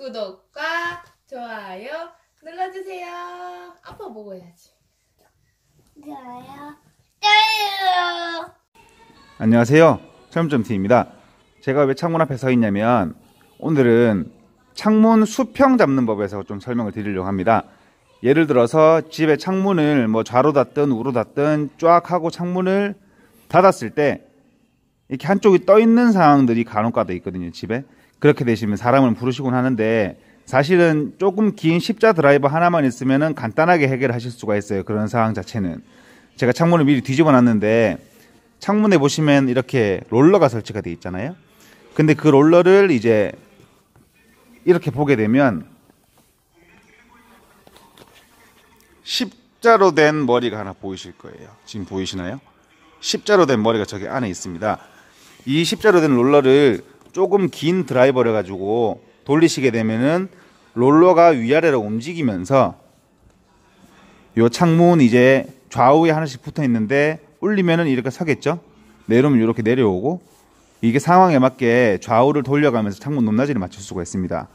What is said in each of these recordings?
구독과 좋아요 눌러주세요. 아빠 해야지. 좋아요. 좋아요. 안녕하세요. 철문점T입니다. 제가 왜 창문 앞에 서 있냐면 오늘은 창문 수평 잡는 법에서 좀 설명을 드리려고 합니다. 예를 들어서 집에 창문을 뭐 좌로 닫든 우로 닫든 쫙 하고 창문을 닫았을 때 이렇게 한쪽이 떠 있는 상황들이 간혹 가다 있거든요, 집에. 그렇게 되시면 사람을 부르시곤 하는데 사실은 조금 긴 십자 드라이버 하나만 있으면은 간단하게 해결하실 수가 있어요. 그런 상황 자체는. 제가 창문을 미리 뒤집어 놨는데 창문에 보시면 이렇게 롤러가 설치가 돼 있잖아요. 근데 그 롤러를 이제 이렇게 보게 되면 십자로 된 머리가 하나 보이실 거예요. 지금 보이시나요? 십자로 된 머리가 저기 안에 있습니다. 이 십자로 된 롤러를 조금 긴 드라이버를 가지고 돌리시게 되면은 롤러가 위아래로 움직이면서 요 창문 이제 좌우에 하나씩 붙어 있는데 올리면은 이렇게 서겠죠. 내려오면 이렇게 내려오고 이게 상황에 맞게 좌우를 돌려가면서 창문 높낮이를 맞출 수가 있습니다.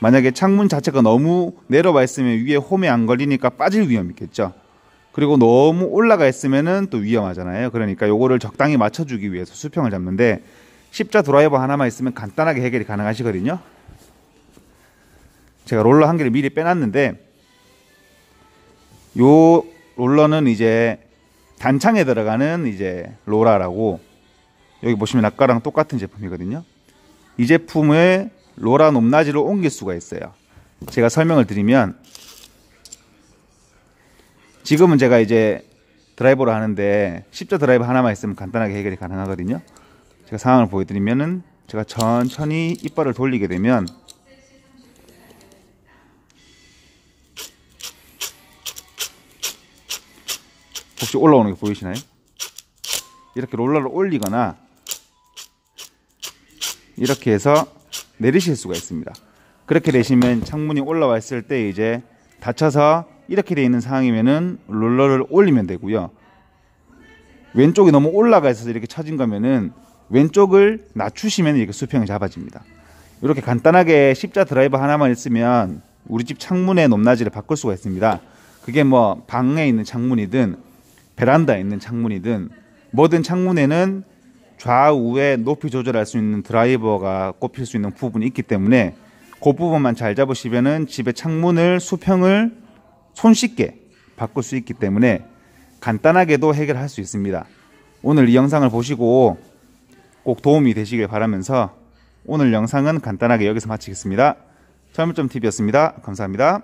만약에 창문 자체가 너무 내려와 있으면 위에 홈에 안 걸리니까 빠질 위험이 있겠죠. 그리고 너무 올라가 있으면은 또 위험하잖아요. 그러니까 요거를 적당히 맞춰주기 위해서 수평을 잡는데 십자 드라이버 하나만 있으면 간단하게 해결이 가능하시거든요. 제가 롤러 한 개를 미리 빼놨는데 요 롤러는 이제 단창에 들어가는 이제 로라라고 여기 보시면 아까랑 똑같은 제품이거든요. 이 제품을 로라 높낮이로 옮길 수가 있어요. 제가 설명을 드리면 지금은 제가 이제 드라이버로 하는데 십자 드라이버 하나만 있으면 간단하게 해결이 가능하거든요. 제가 상황을 보여드리면은 제가 천천히 이빨을 돌리게 되면 혹시 올라오는 게 보이시나요? 이렇게 롤러를 올리거나 이렇게 해서 내리실 수가 있습니다. 그렇게 되시면 창문이 올라와 있을 때 이제 닫혀서 이렇게 되어 있는 상황이면은 롤러를 올리면 되고요. 왼쪽이 너무 올라가 있어서 이렇게 처진 거면은 왼쪽을 낮추시면 이렇게 수평이 잡아집니다. 이렇게 간단하게 십자 드라이버 하나만 있으면 우리 집 창문의 높낮이를 바꿀 수가 있습니다. 그게 뭐 방에 있는 창문이든 베란다에 있는 창문이든 뭐든 창문에는 좌우에 높이 조절할 수 있는 드라이버가 꼽힐 수 있는 부분이 있기 때문에 그 부분만 잘 잡으시면은 집의 창문을 수평을 손쉽게 바꿀 수 있기 때문에 간단하게도 해결할 수 있습니다. 오늘 이 영상을 보시고 꼭 도움이 되시길 바라면서 오늘 영상은 간단하게 여기서 마치겠습니다. 철물점 TV였습니다. 감사합니다.